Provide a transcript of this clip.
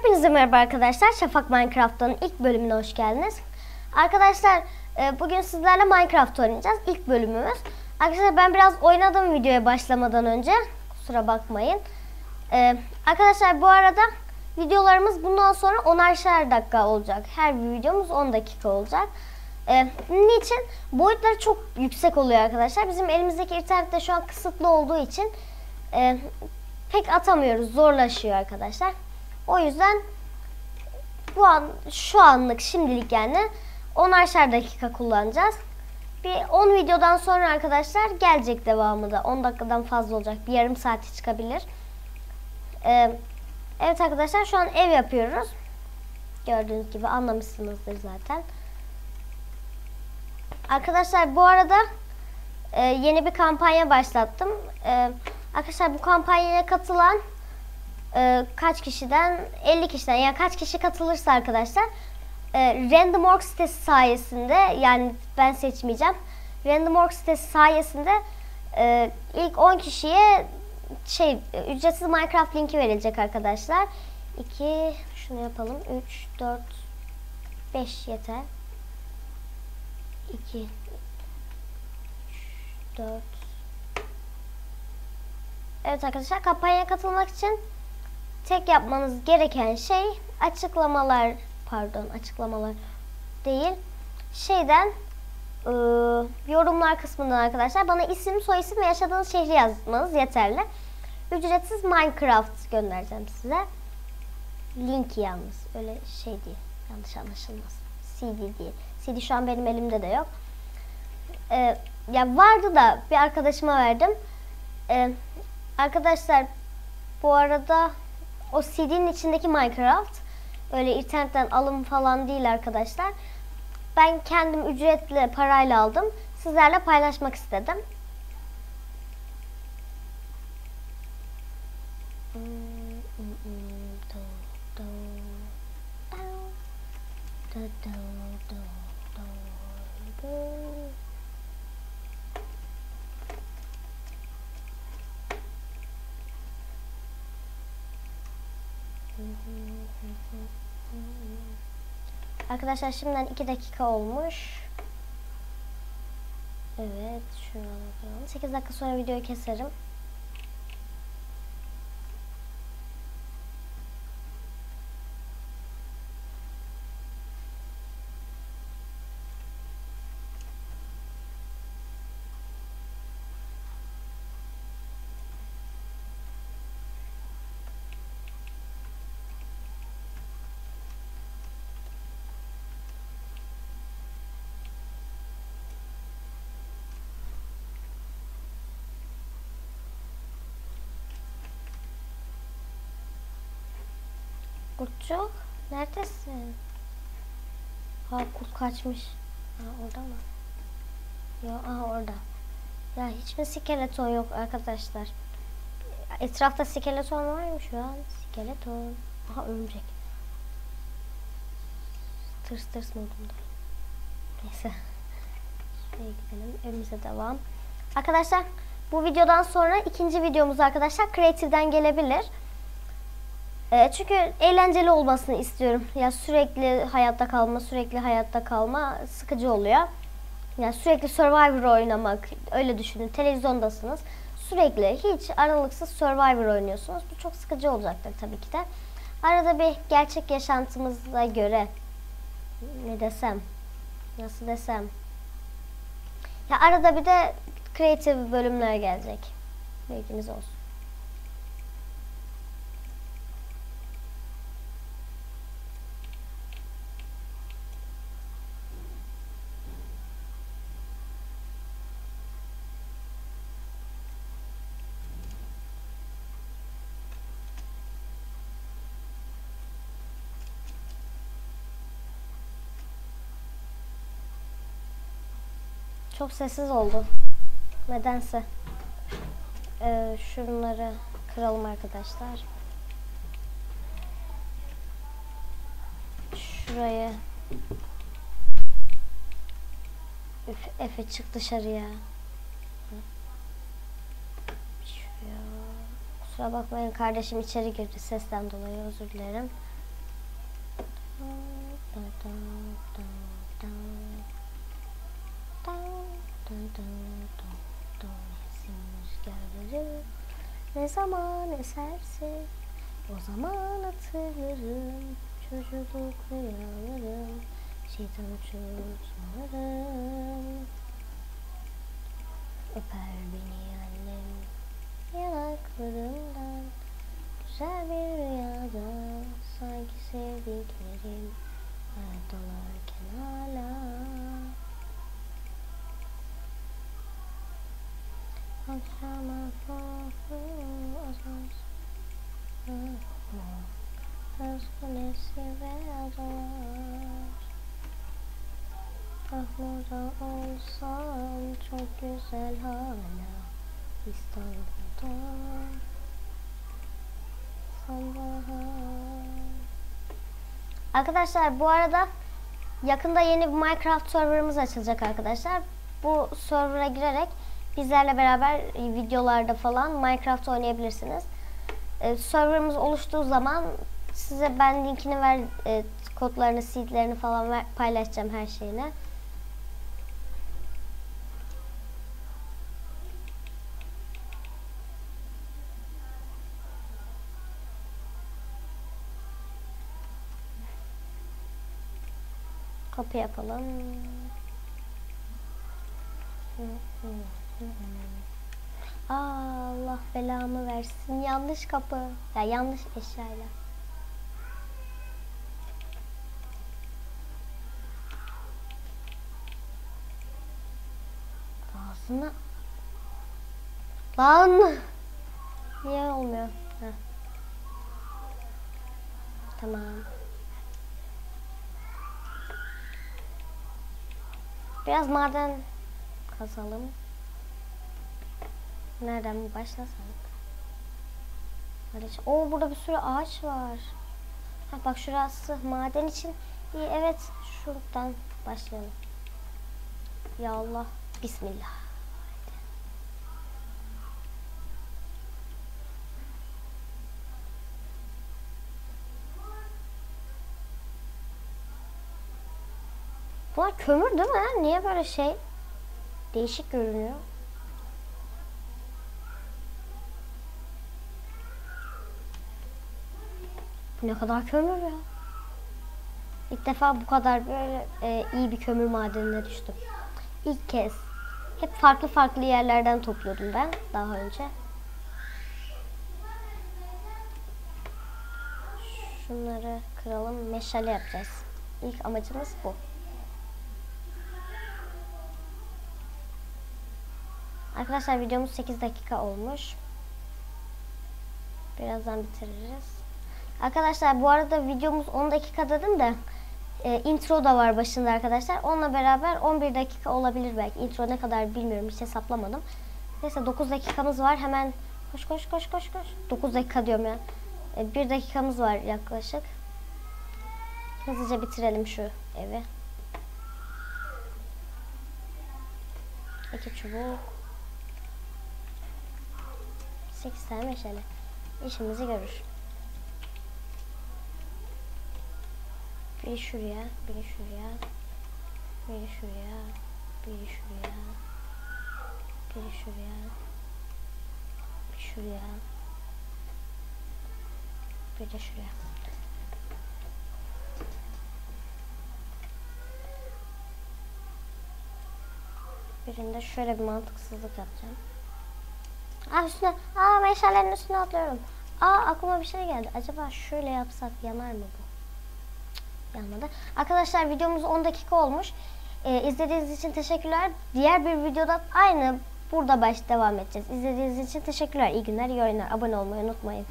Hepinize merhaba arkadaşlar. Şafak Minecraft'ın ilk bölümüne hoş geldiniz. Arkadaşlar e, bugün sizlerle Minecraft oynayacağız. İlk bölümümüz. Arkadaşlar ben biraz oynadım videoya başlamadan önce. Kusura bakmayın. E, Arkadaşlar bu arada videolarımız bundan sonra 10'ar dakika olacak. Her bir videomuz 10 dakika olacak. E, niçin? Boyutları çok yüksek oluyor arkadaşlar. Bizim elimizdeki internet şu an kısıtlı olduğu için pek atamıyoruz. Zorlaşıyor arkadaşlar. O yüzden bu an şu anlık şimdilik yani 10'ar dakika kullanacağız. Bir 10 videodan sonra arkadaşlar gelecek devamı da 10 dakikadan fazla olacak. Bir yarım saati çıkabilir. Ee, evet arkadaşlar şu an ev yapıyoruz. Gördüğünüz gibi anlamışsınızdır zaten. Arkadaşlar bu arada e, yeni bir kampanya başlattım. E, arkadaşlar bu kampanyaya katılan e, kaç kişiden 50 kişiden yani kaç kişi katılırsa arkadaşlar e, Random.org sitesi sayesinde yani ben seçmeyeceğim. Random.org sitesi sayesinde e, ilk 10 kişiye şey ücretsiz Minecraft linki verilecek arkadaşlar. 2 şunu yapalım. 3 4 5 yeter. 2 3 4 Evet arkadaşlar kampanyaya katılmak için tek yapmanız gereken şey açıklamalar pardon açıklamalar değil şeyden e, yorumlar kısmından arkadaşlar bana isim soyisim ve yaşadığınız şehri yazmanız yeterli. Ücretsiz Minecraft göndereceğim size. Link yalnız öyle şey değil yanlış anlaşılmaz. CD değil. CD şu an benim elimde de yok. E, ya vardı da bir arkadaşıma verdim. E, arkadaşlar bu arada o CD'nin içindeki Minecraft öyle internetten alım falan değil arkadaşlar. Ben kendim ücretli parayla aldım. Sizlerle paylaşmak istedim. Arkadaşlar şimdiden 2 dakika olmuş. Evet, şunu alalım. 8 dakika sonra videoyu keserim. Kurtçuk, neredesin? Ha kurt kaçmış. Ha orada mı? Yok, aha orada. Ya hiç mi skeleton yok arkadaşlar? Etrafta skeleton var mı şu an? Skeleton. Aha örümcek. Tırs tırs modunda. Neyse. Şuraya gidelim. Evimize devam. Arkadaşlar bu videodan sonra ikinci videomuz arkadaşlar Creative'den gelebilir. E, çünkü eğlenceli olmasını istiyorum. Ya sürekli hayatta kalma, sürekli hayatta kalma sıkıcı oluyor. Yani sürekli Survivor oynamak, öyle düşünün. Televizyondasınız. Sürekli hiç aralıksız Survivor oynuyorsunuz. Bu çok sıkıcı olacaktır tabii ki de. Arada bir gerçek yaşantımıza göre ne desem, nasıl desem. Ya arada bir de creative bölümler gelecek. Bilginiz olsun. Çok sessiz oldu. Nedense. Ee, şunları kıralım arkadaşlar. Şurayı. Üf, Efe çık dışarıya. Şuraya. Kusura bakmayın kardeşim içeri girdi sesten dolayı özür dilerim. Da, da, da, da, da. Esin rüzgarları ne zaman eserse o zaman hatırlarım. Çocukluk rüyalarım şeytan uçurtmalarım. Öper beni annem yanaklarımdan. Güzel bir rüyada sanki sevdiklerim. Hayatlarken hala Mahmur'da olsam çok güzel hala İstanbul'da sonbahar Arkadaşlar bu arada yakında yeni bir Minecraft serverımız açılacak arkadaşlar. Bu server'a girerek bizlerle beraber videolarda falan Minecraft oynayabilirsiniz. Ee, serverımız oluştuğu zaman size ben linkini ver, e, kodlarını, seedlerini falan ver, paylaşacağım her şeyini. Kapı yapalım. Aa, Allah belamı versin. Yanlış kapı. Ya yanlış eşyayla. Ağzına. Lan. Niye olmuyor? Heh. Tamam. Biraz maden kazalım. Nereden başlasak? Oo burada bir sürü ağaç var. Ha, bak şurası maden için iyi. Evet şuradan başlayalım. Ya Allah. Bismillah. Bunlar kömür değil mi? Niye böyle şey değişik görünüyor? Ne kadar kömür ya. İlk defa bu kadar böyle e, iyi bir kömür madenine düştüm. İlk kez. Hep farklı farklı yerlerden topluyordum ben daha önce. Şunları kıralım, meşale yapacağız. İlk amacımız bu. Arkadaşlar videomuz 8 dakika olmuş. Birazdan bitiririz. Arkadaşlar bu arada videomuz 10 dakika dedim de e, intro da var başında arkadaşlar. Onunla beraber 11 dakika olabilir belki. Intro ne kadar bilmiyorum hiç hesaplamadım. Neyse 9 dakikamız var. Hemen koş koş koş koş koş. 9 dakika diyorum ya. E, 1 dakikamız var yaklaşık. Hızlıca bitirelim şu evi. İki çubuk. 8 tane meşale. İşimizi görür. Biri şuraya, biri şuraya, biri şuraya, biri şuraya, biri şuraya, biri şuraya, bir de şuraya. Birinde şöyle bir mantıksızlık yapacağım. Aa üstüne, aa meşalenin üstüne atlıyorum. Aa aklıma bir şey geldi. Acaba şöyle yapsak yanar mı bu? Yanmadı. Arkadaşlar videomuz 10 dakika olmuş. Ee, izlediğiniz için teşekkürler. Diğer bir videoda aynı burada baş devam edeceğiz. İzlediğiniz için teşekkürler. İyi günler, iyi oyunlar. Abone olmayı unutmayın.